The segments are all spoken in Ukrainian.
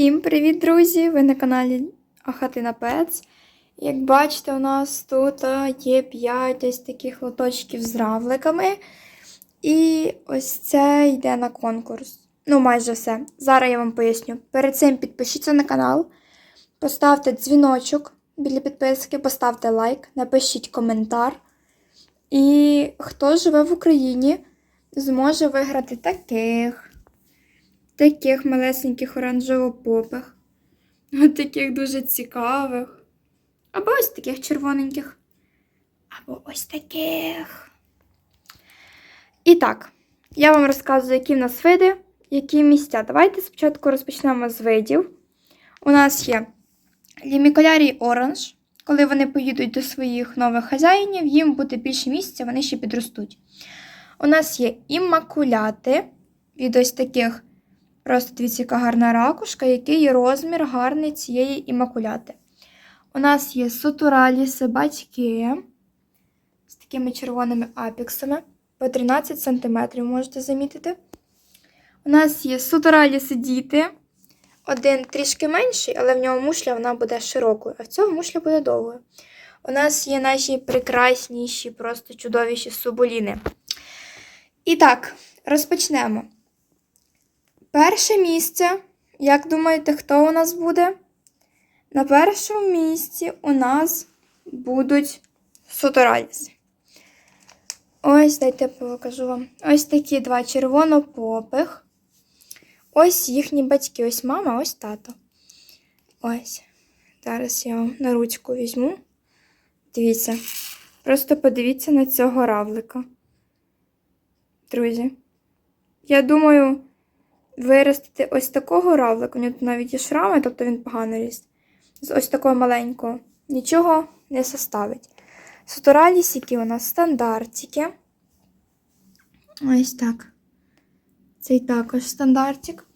Всім привіт, друзі! Ви на каналі Ахатина Пец. Як бачите, у нас тут є 5 ось таких лоточків з равликами. І ось це йде на конкурс. Ну, майже все. Зараз я вам поясню. Перед цим підпишіться на канал, поставте дзвіночок біля підписки, поставте лайк, напишіть коментар. І хто живе в Україні, зможе виграти таких таких малесеньких оранжево-попих, от таких дуже цікавих. Або ось таких червоненьких. Або ось таких. І так, я вам розказую, які в нас види, які місця. Давайте спочатку розпочнемо з видів. У нас є ліміколярій оранж. Коли вони поїдуть до своїх нових хазяїнів, їм буде більше місця, вони ще підростуть. У нас є іммакуляти від ось таких Просто дивіться, яка гарна ракушка, який розмір гарний цієї імакуляти. У нас є сутураліси батьки з такими червоними апіксами по 13 см, можете замітити. У нас є сутураліси діти. Один трішки менший, але в нього мушля вона буде широкою, а в цьому мушля буде довгою. У нас є наші прекрасніші, просто чудовіші суболіни. І так, розпочнемо. Перше місце, як думаєте, хто у нас буде? На першому місці у нас будуть сутораліси. Ось, дайте покажу вам. Ось такі два червонопопих. Ось їхні батьки. Ось мама, ось тато. Ось. Зараз я вам на ручку візьму. Дивіться. Просто подивіться на цього равлика. Друзі. Я думаю виростити ось такого равлика, у нього тут навіть є шрами, тобто він погано ріс. З ось такого маленького. Нічого не составить. Суторалісики у нас стандартики. Ось так. Цей також стандартик.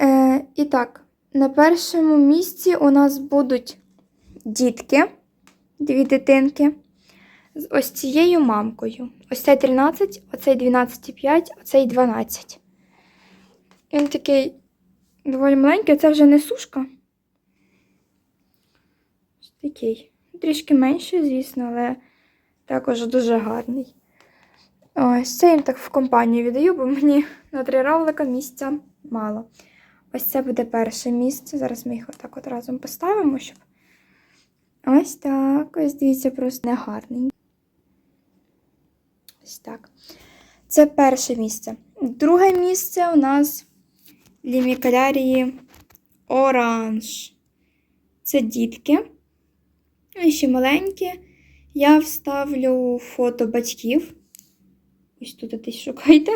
Е, І так, на першому місці у нас будуть дітки, дві дитинки. З ось цією мамкою. Ось цей 13, оцей 12,5, оцей 12. Він такий доволі маленький, це вже не сушка. Такий. Трішки менший, звісно, але також дуже гарний. Ось це я так в компанію віддаю, бо мені на три равлика місця мало. Ось це буде перше місце. Зараз ми їх отак от разом поставимо, щоб. Ось так. Ось дивіться, просто негарний. Ось так. Це перше місце. Друге місце у нас лімікалярії оранж. Це дітки. І ще маленькі. Я вставлю фото батьків. Ось тут десь шукайте.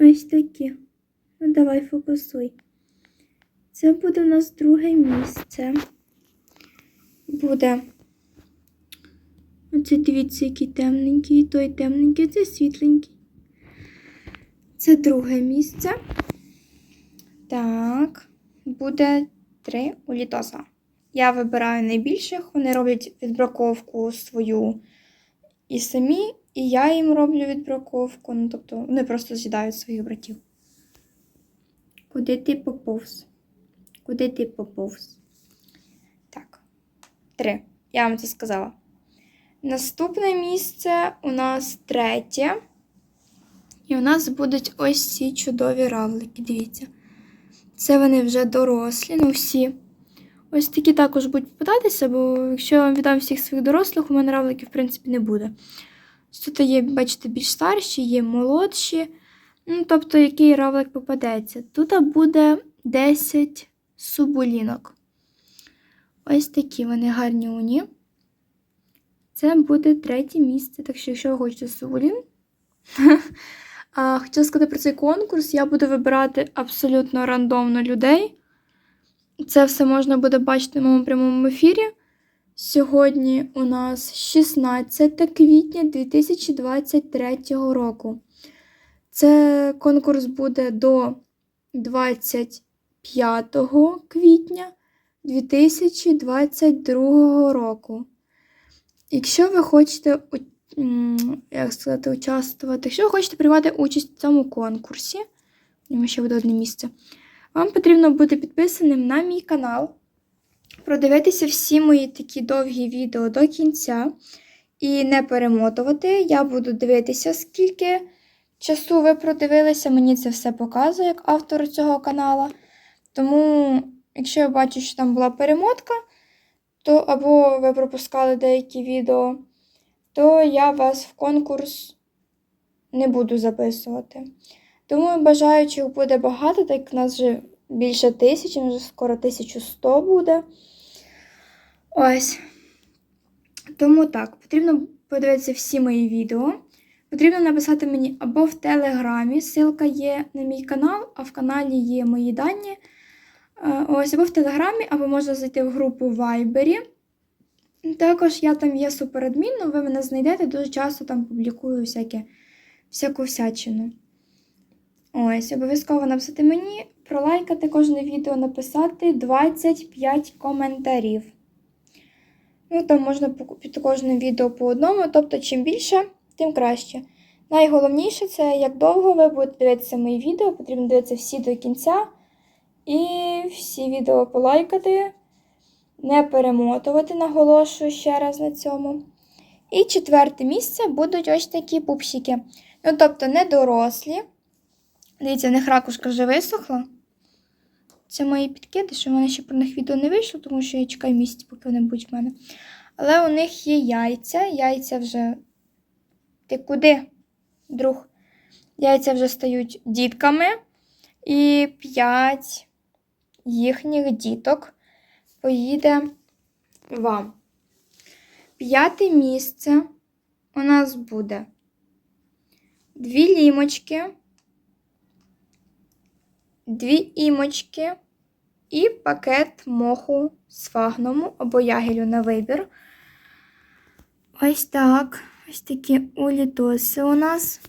Ось такі. Ну, давай фокусуй. Це буде у нас друге місце. Буде. Оце дивіться, який темненький, той темненький, це світленький. Це друге місце. Так, буде три у літоса. Я вибираю найбільших, вони роблять відбраковку свою і самі, і я їм роблю відбраковку. Ну, тобто вони просто з'їдають своїх братів. Куди ти поповз? Куди ти поповз? Так, три. Я вам це сказала. Наступне місце у нас третє. І у нас будуть ось ці чудові равлики. Дивіться. Це вони вже дорослі, ну всі. Ось такі також будуть попадатися, бо якщо я вам віддам всіх своїх дорослих, у мене равликів, в принципі, не буде. Тут є, бачите, більш старші, є молодші. Ну, тобто, який равлик попадеться. Тут буде 10 субулінок. Ось такі вони гарні уні. Це буде третє місце. Так що, якщо ви хочете субулін, А, Хотіла сказати про цей конкурс. Я буду вибирати абсолютно рандомно людей. Це все можна буде бачити в моєму прямому ефірі. Сьогодні у нас 16 квітня 2023 року. Це конкурс буде до 25 квітня 2022 року. Якщо ви хочете як сказати, участвувати. Якщо ви хочете приймати участь в цьому конкурсі, і ще буде одне місце, Вам потрібно бути підписаним на мій канал, продивитися всі мої такі довгі відео до кінця і не перемотувати. Я буду дивитися, скільки часу ви продивилися. Мені це все показує як автор цього канала. Тому, якщо я бачу, що там була перемотка, то або ви пропускали деякі відео, то я вас в конкурс не буду записувати. Тому бажаючих буде багато, так нас вже більше тисячі, вже скоро 1100 буде. Ось. Тому так, потрібно подивитися всі мої відео. Потрібно написати мені або в Телеграмі, ссылка є на мій канал, а в каналі є мої дані. Е, Ось, або в Телеграмі, або можна зайти в групу в Вайбері. Також я там є суперадміном, ви мене знайдете, дуже часто там публікую всяке, всяку всячину. Ось, обов'язково написати мені, пролайкати кожне відео, написати 25 коментарів. Ну, там можна під кожним відео по одному, тобто, чим більше, тим краще. Найголовніше це, як довго ви будете дивитися мої відео, потрібно дивитися всі до кінця. І всі відео полайкати, не перемотувати, наголошую ще раз на цьому. І четверте місце будуть ось такі пупсики. Ну, тобто, не дорослі. Дивіться, в них ракушка вже висохла. Це мої підкидиші, у мене ще про них відео не вийшло, тому що я чекаю місяць, поки вони будуть в мене. Але у них є яйця. Яйця вже. Ти куди, друг? Яйця вже стають дітками. І 5 їхніх діток поїде вам. П'яте місце у нас буде дві лімочки, дві імочки і пакет моху з фагному або ягелю на вибір. Ось так. Ось такі улітоси у нас.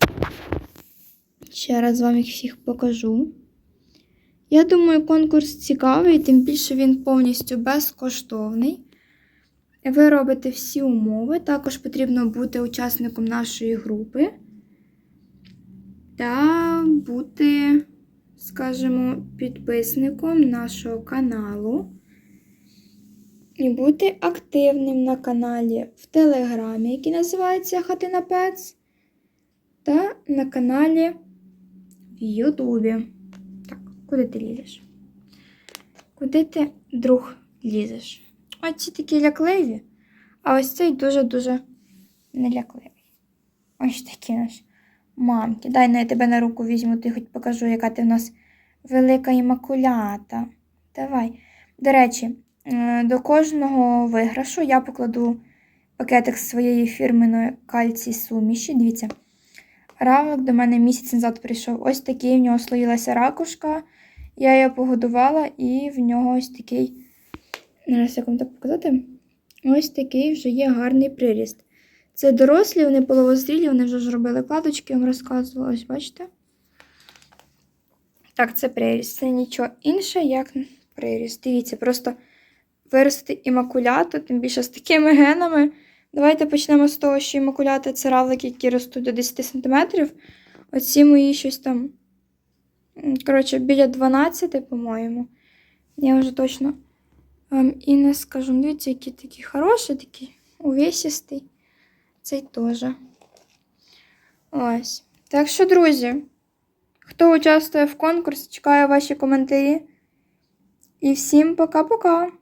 Ще раз вам їх всіх покажу. Я думаю, конкурс цікавий, тим більше він повністю безкоштовний. Ви робите всі умови. Також потрібно бути учасником нашої групи та бути, скажімо, підписником нашого каналу. І бути активним на каналі в Телеграмі, який називається Хатина Пец, та на каналі в Ютубі. Куди ти лізеш? Куди ти, друг, лізеш? Оці такі лякливі, а ось цей дуже-дуже нелякливий. Ось такі наш. Мамки, дай ну, я тебе на руку візьму, ти хоч покажу, яка ти в нас велика імакулята. Давай. До речі, е, до кожного виграшу я покладу пакетик своєї фірменої кальцій суміші. Дивіться. Равлик до мене місяць назад прийшов. Ось такий, в нього слоїлася ракушка. Я її погодувала, і в нього ось такий. Зараз як вам так показати. Ось такий вже є гарний приріст. Це дорослі, вони половозрілі, вони вже зробили кладочки, я вам розказувала. Ось бачите? Так, це приріст. Це нічого інше, як приріст. Дивіться, просто виростити імакуляту, тим більше з такими генами. Давайте почнемо з того, що імакуляти це равлики, які ростуть до 10 см. Оці мої щось там. Коротше, біля 12, по-моєму. Я вже точно вам і не скажу. Ну, Дивіться, який такий хороший, такий увесистий. Цей теж. Ось. Так що, друзі, хто участвує в конкурсі, чекаю ваші коментарі. І всім пока-пока!